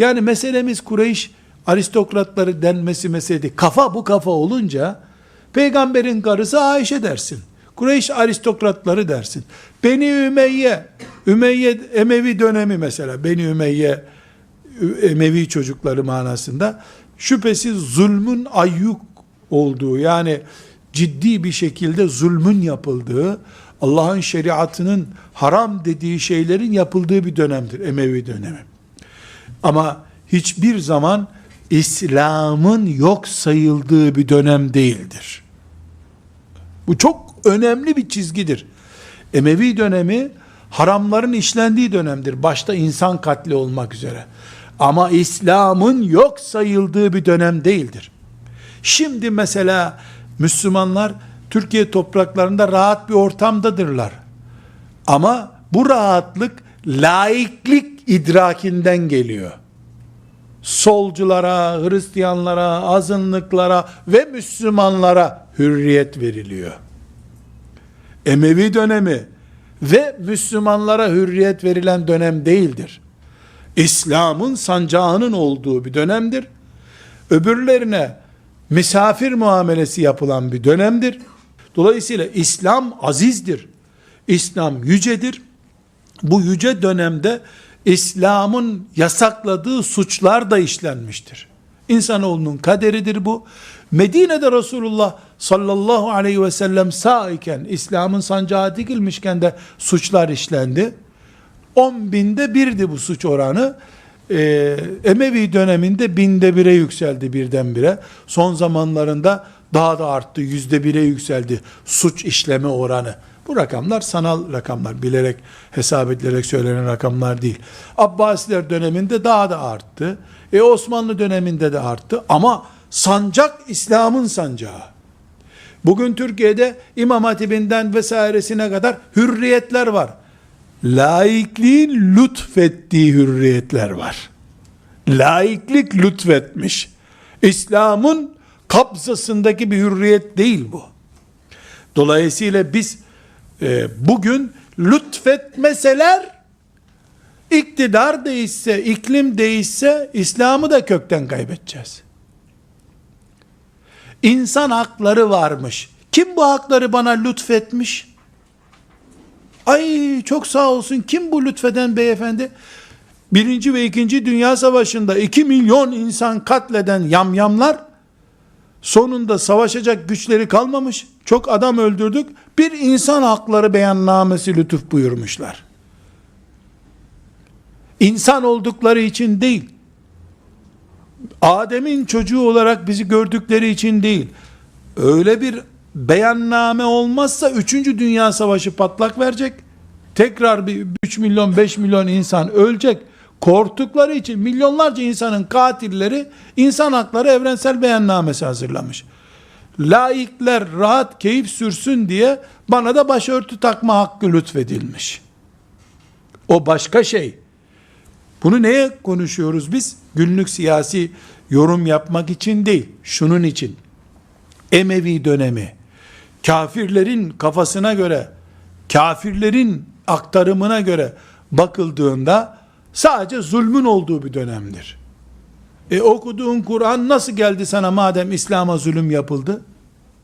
Yani meselemiz Kureyş aristokratları denmesi mesele değil. Kafa bu kafa olunca peygamberin karısı Ayşe dersin. Kureyş aristokratları dersin. Beni Ümeyye, Ümeyye Emevi dönemi mesela. Beni Ümeyye Emevi çocukları manasında şüphesiz zulmün ayyuk olduğu yani ciddi bir şekilde zulmün yapıldığı Allah'ın şeriatının haram dediği şeylerin yapıldığı bir dönemdir Emevi dönemi. Ama hiçbir zaman İslam'ın yok sayıldığı bir dönem değildir. Bu çok önemli bir çizgidir. Emevi dönemi haramların işlendiği dönemdir. Başta insan katli olmak üzere. Ama İslam'ın yok sayıldığı bir dönem değildir. Şimdi mesela Müslümanlar Türkiye topraklarında rahat bir ortamdadırlar. Ama bu rahatlık laiklik idrakinden geliyor. Solculara, Hristiyanlara, azınlıklara ve Müslümanlara hürriyet veriliyor. Emevi dönemi ve Müslümanlara hürriyet verilen dönem değildir. İslam'ın sancağının olduğu bir dönemdir. Öbürlerine misafir muamelesi yapılan bir dönemdir. Dolayısıyla İslam azizdir. İslam yücedir. Bu yüce dönemde İslam'ın yasakladığı suçlar da işlenmiştir. İnsanoğlunun kaderidir bu. Medine'de Resulullah sallallahu aleyhi ve sellem sağ iken, İslam'ın sancağı dikilmişken de suçlar işlendi. 10 binde birdi bu suç oranı. Ee, Emevi döneminde binde bire yükseldi birdenbire. Son zamanlarında daha da arttı. Yüzde bire yükseldi suç işleme oranı. Bu rakamlar sanal rakamlar. Bilerek hesap edilerek söylenen rakamlar değil. Abbasiler döneminde daha da arttı. E Osmanlı döneminde de arttı. Ama sancak İslam'ın sancağı. Bugün Türkiye'de İmam Hatibinden vesairesine kadar hürriyetler var. Laikliğin lütfettiği hürriyetler var. Laiklik lütfetmiş. İslam'ın kapsasındaki bir hürriyet değil bu. Dolayısıyla biz e, bugün lütfetmeseler iktidar değişse, iklim değişse İslam'ı da kökten kaybedeceğiz. İnsan hakları varmış. Kim bu hakları bana lütfetmiş? Ay çok sağ olsun. Kim bu lütfeden beyefendi? Birinci ve ikinci Dünya Savaşı'nda iki milyon insan katleden yamyamlar sonunda savaşacak güçleri kalmamış. Çok adam öldürdük. Bir insan hakları beyannamesi lütuf buyurmuşlar. İnsan oldukları için değil. Adem'in çocuğu olarak bizi gördükleri için değil. Öyle bir beyanname olmazsa 3. Dünya Savaşı patlak verecek. Tekrar bir 3 milyon 5 milyon insan ölecek. Korktukları için milyonlarca insanın katilleri insan hakları evrensel beyannamesi hazırlamış. Laikler rahat keyif sürsün diye bana da başörtü takma hakkı lütfedilmiş. O başka şey. Bunu neye konuşuyoruz biz? Günlük siyasi yorum yapmak için değil, şunun için. Emevi dönemi, kafirlerin kafasına göre, kafirlerin aktarımına göre bakıldığında sadece zulmün olduğu bir dönemdir. E okuduğun Kur'an nasıl geldi sana madem İslam'a zulüm yapıldı?